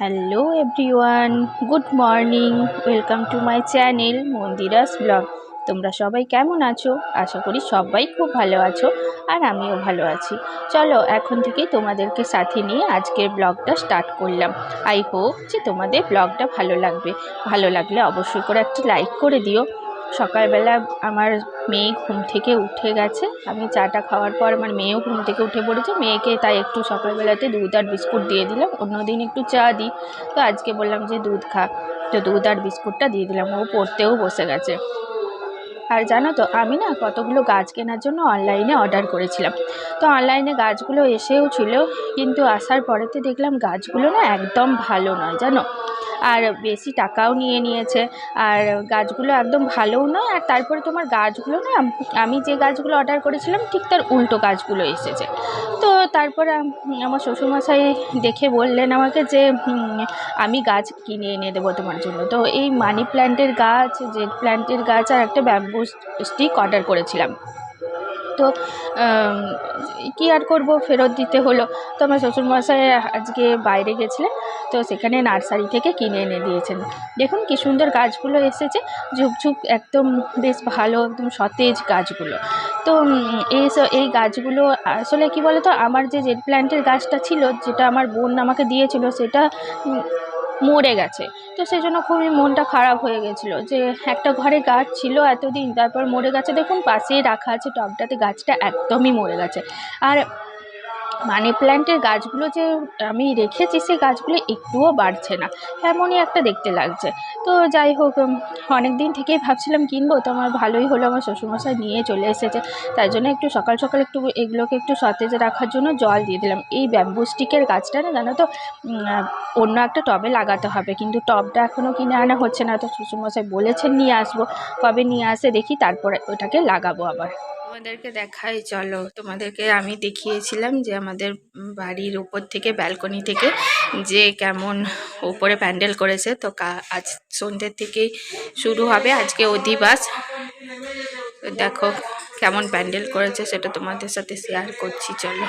Hello everyone good morning welcome to my channel Mandira's blog তোমরা সবাই কেমন আছো? আশা করি সবাই খুব ভালো আছো আর আমিও ভালো আছি। চলো, এখন থেকে তোমাদেরকে সাথে নিয়ে আজকের ব্লগটা স্টার্ট করলাম। আই হোপ যে তোমাদের ব্লগটা ভালো লাগবে। ভালো লাগলে অবশ্যই করে একটা লাইক করে দিও। সকালবেলা আমার মেয়ে ঘুম থেকে উঠে গেছে। আমি চাটা খাওয়ার পর আমার মেয়েও ঘুম থেকে উঠে পড়েছে। মেয়েকে তাই একটু সকালবেলাতে দুধ আর বিস্কুট দিয়ে দিলাম। অন্যদিন একটু চা দিই। তো আজকে বললাম যে, দুধ খা। তো দুধ আর বিস্কুটটা দিয়ে দিলাম। ও পড়তেও বসে গেছে। আর জানো তো, আমি না কতগুলো গাছ কেনার জন্য অনলাইনে অর্ডার করেছিলাম। তো অনলাইনে গাছগুলো এসেও ছিল, কিন্তু আসার পরেতে দেখলাম গাছগুলো না একদম ভালো নয়, জানো? আর বেশি টাকাও নিয়ে নিয়েছে। আর গাছগুলো একদম ভালোও নয়, আর তারপরে তোমার গাছগুলো না, আমি যে গাছগুলো অর্ডার করেছিলাম, ঠিক তার উল্টো গাছগুলো এসেছে। তো তারপরে আমার শ্বশুরমশাই দেখে বললেন আমাকে যে আমি গাছ কিনে এনে দেবো তোমার জন্য। তো এই মানি প্ল্যান্টের গাছ, জেড প্ল্যান্টের গাছ আর একটা ব্যাম্বু স্টিক অর্ডার করেছিলাম। তো কী আর করব? ফেরত দিতে হলো। তো আমার শ্বশুরমশাই আজকে বাইরে গেছিলেন, তো সেখানে নার্সারি থেকে কিনে এনে দিয়েছেন। দেখুন কি সুন্দর গাছগুলো এসেছে, ঝুপঝুপ একদম বেশ ভালো, একদম সতেজ গাছগুলো। তো এই এই গাছগুলো আসলে কি বলো তো আমার যে জেড প্ল্যান্টের গাছটা ছিল, যেটা আমার বোন আমাকে দিয়েছিল, সেটা মরে গেছে। তো সেই জন্য খুবই মনটা খারাপ হয়ে গেছিল যে একটা ঘরে গাছ ছিল এতদিন, তারপর মরে গেছে। দেখুন, পাশেই রাখা আছে টবটাতে, গাছটা একদমই মরে গেছে। আর মানি প্ল্যান্টের গাছগুলো যে আমি রেখেছি, সেই গাছগুলো একটুও বাড়ছে না। এমনই একটা দেখতে লাগছে। তো যাই হোক অনেক দিন থেকেই ভাবছিলাম কিনবো, তো আমার ভালোই হলো। আমার শ্বশুরমশাই নিয়ে চলে এসেছে। তাই জন্য একটু সকাল সকাল একটু এগুলোকে একটু সতেজ রাখার জন্য জল দিয়ে দিলাম। এই ব্যাম্বু স্টিকের গাছটা না, জানো তো? অন্য একটা টবে লাগাতে হবে। কিন্তু টবটা এখনও কিনে আনা হচ্ছে না। তো শ্বশুরমশাই বলেছেন, নিয়ে আসব। কবে নিয়ে আসে দেখি, তারপরে ওটাকে লাগাবো আবার। তোমাদেরকে দেখাই চলো। তোমাদেরকে আমি দেখিয়েছিলাম যে আমাদের বাড়ির উপর থেকে ব্যালকনি থেকে যে কেমন উপরে প্যান্ডেল করেছে। তো আজ সন্ধ্যের থেকেই শুরু হবে। আজকে অধিবাস। তো দেখো কেমন প্যান্ডেল করেছে সেটা তোমাদের সাথে শেয়ার করছি চলো।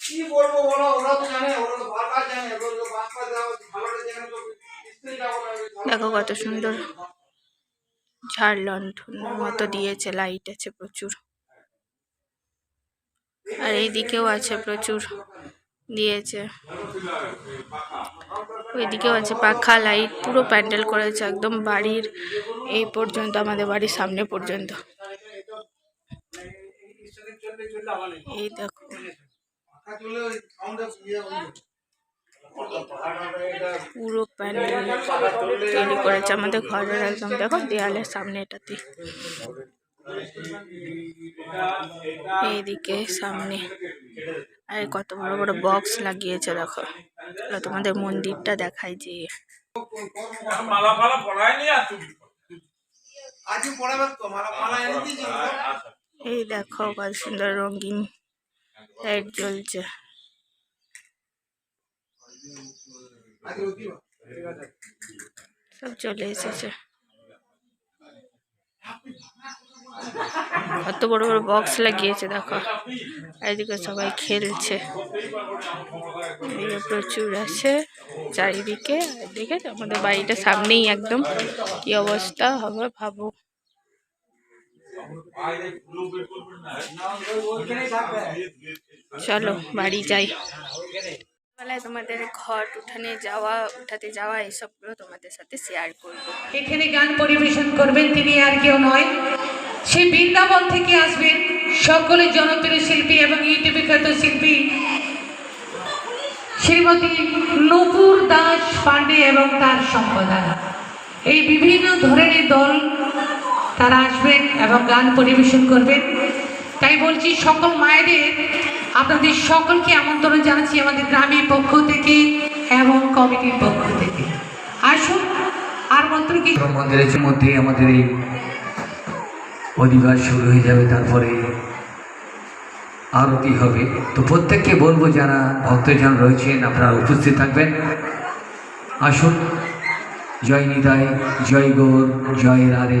কি বলব বলো? ওরা তো জানে ওরা তো বারবার জানে। ওরা তো বারবার দাও ভালোটা জানে তো স্ত্রী যাব না দেখো কত সুন্দর। ঝাড় লণ্ঠনের মতো দিয়েছে লাইট আছে প্রচুর। আর এইদিকেও আছে প্রচুর, দিয়েছে। ওইদিকেও আছে পাখা লাইট পুরো প্যান্ডেল করেছে একদম বাড়ির এই পর্যন্ত, আমাদের বাড়ির সামনে পর্যন্ত। এই দেখো। পুরো প্যান্ডেল তৈরি করেছে আমাদের ঘরের একদম। দেখো, দেয়ালের সামনে এটাতে। এইদিকে সামনে। আর, কত বড় বড় বক্স লাগিয়েছে, দেখো। তোমাদের মন্দিরটা দেখাই যে। এই দেখো, কত সুন্দর রঙিন লাইট জ্বলছে। সব চলে এসেছে। কত বড় বড় বক্স লাগিয়েছে, দেখো। এদিকে সবাই খেলছে। প্রচুর আছে চারিদিকে। এদিকে আমাদের বাড়িটা সামনেই একদম। কি অবস্থা হবে ভাবো। চলো, বাড়ি যাই। বেলায় তোমাদের ঘর উঠানে যাওয়া, উঠাতে যাওয়া এসবগুলো তোমাদের সাথে শেয়ার করব। এখানে গান পরিবেশন করবেন তিনি আর কেউ নয়। সে বৃন্দাবন থেকে আসবেন সকলে জনপ্রিয় শিল্পী এবং ইউটিউবে খ্যাত শিল্পী শ্রীমতী নূপুর দাস পান্ডে এবং তার সম্পদা এই বিভিন্ন ধরনের দল তারা আসবেন এবং গান পরিবেশন করবেন। তাই বলছি, সকল মায়েদের আপনাদের সকলকে আমন্ত্রণ জানাচ্ছি আমাদের গ্রামের পক্ষ থেকে এবং কমিটির পক্ষ থেকে। আসুন, আর মাত্র কি মন্দিরের মধ্যে আমাদের এই অধিবাস শুরু হয়ে যাবে, তারপরে আরতি হবে। তো প্রত্যেককে বলব, যারা ভক্তজন রয়েছেন, আপনারা উপস্থিত থাকবেন। আসুন। জয় নিতাই, জয় গৌর, জয় রাধে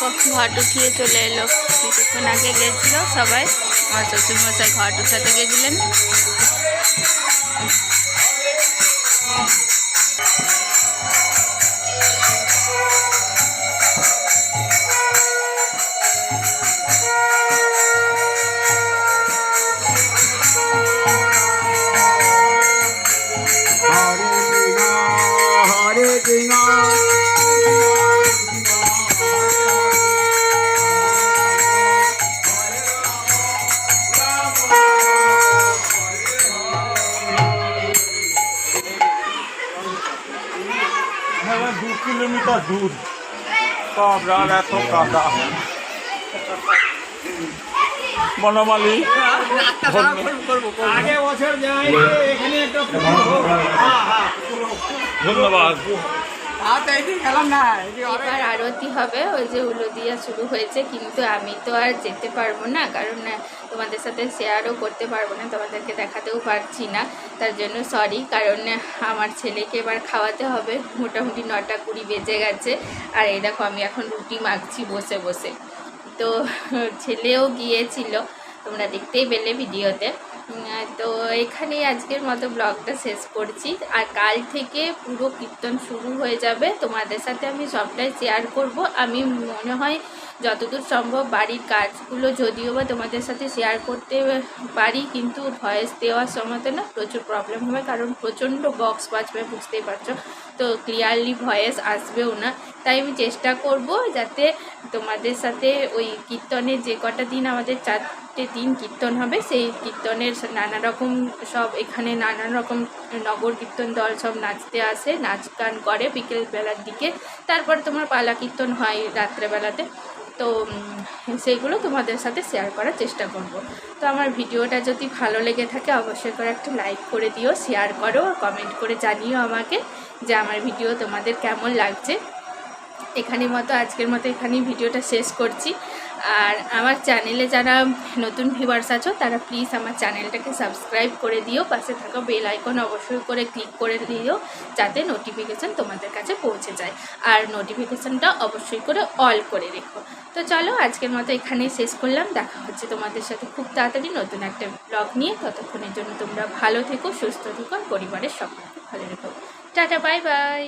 ঘট উঠিয়ে চলে এলো। কিছুক্ষণ আগে গেছিল সবাই। আমার শ্বশুরমশাই ঘট উঠাতে গেছিলেন। হ্যাঁ দু কিলোমিটার দূর। কাবরার এত কাদা। বনমালী। আগে বছর যাই এখানে একটা ধন্যবাদ। আরতি হবে, ওই যে উলুদিয়া শুরু হয়েছে, কিন্তু আমি তো আর যেতে পারব না, কারণ তোমাদের সাথে শেয়ারও করতে পারব না, তোমাদেরকে দেখাতেও পারছি না। তার জন্য সরি কারণ আমার ছেলেকে এবার খাওয়াতে হবে, মোটামুটি নটা কুড়ি বেজে গেছে, আর এই দেখো আমি এখন রুটি মাখছি বসে বসে। তো, ছেলেও গিয়েছিল, তোমরা দেখতেই পেলে ভিডিওতে তো এখানেই আজকের মতো ব্লগটা শেষ করছি। আর কাল থেকে পুরো কীর্তন শুরু হয়ে যাবে। তোমাদের সাথে আমি সবটাই শেয়ার করব। আমি মনে হয় যতদূর সম্ভব বাড়ির কাজগুলো যদিও বা তোমাদের সাথে শেয়ার করতে পারি, কিন্তু ভয়েস দেওয়ার সময় তো না প্রচুর প্রবলেম হবে। কারণ প্রচণ্ড বক্স বাজবে, বুঝতেই পারছ। তো ক্লিয়ারলি ভয়েস আসবেও না। তাই আমি চেষ্টা করব যাতে তোমাদের সাথে ওই কীর্তনের যে কটা দিন আমাদের চারটে দিন কীর্তন হবে, সেই কীর্তনের নানা রকম সব এখানে নানান রকম নগর কীর্তন দল সব নাচতে আসে, নাচ গান করে বিকেলবেলার দিকে। তারপর তোমার পালা কীর্তন হয় রাত্রেবেলাতে। তো সেইগুলো তোমাদের সাথে শেয়ার করার চেষ্টা করব। তো আমার ভিডিওটা যদি ভালো লেগে থাকে, অবশ্যই করে একটা লাইক করে দিও শেয়ার করো কমেন্ট করে জানিও আমাকে। যে আমার ভিডিও তোমাদের কেমন লাগছে। এখানের মতো, আজকের মতো এখানেই ভিডিওটা শেষ করছি। আর আমার চ্যানেলে যারা নতুন ভিউয়ার্স আছো, তারা প্লিজ আমার চ্যানেলটাকে সাবস্ক্রাইব করে দিও। পাশে থাকা বেল আইকন অবশ্যই করে ক্লিক করে দিও, যাতে নোটিফিকেশান তোমাদের কাছে পৌঁছে যায়। আর নোটিফিকেশানটা অবশ্যই করে অল করে রেখো। তো চলো, আজকের মতো এখানেই শেষ করলাম। দেখা হচ্ছে তোমাদের সাথে খুব তাড়াতাড়ি নতুন একটা ব্লগ নিয়ে। ততক্ষণের জন্য তোমরা ভালো থেকো, সুস্থ থেকো পরিবারের সকলকে ভালো রেখো। Tata bye bye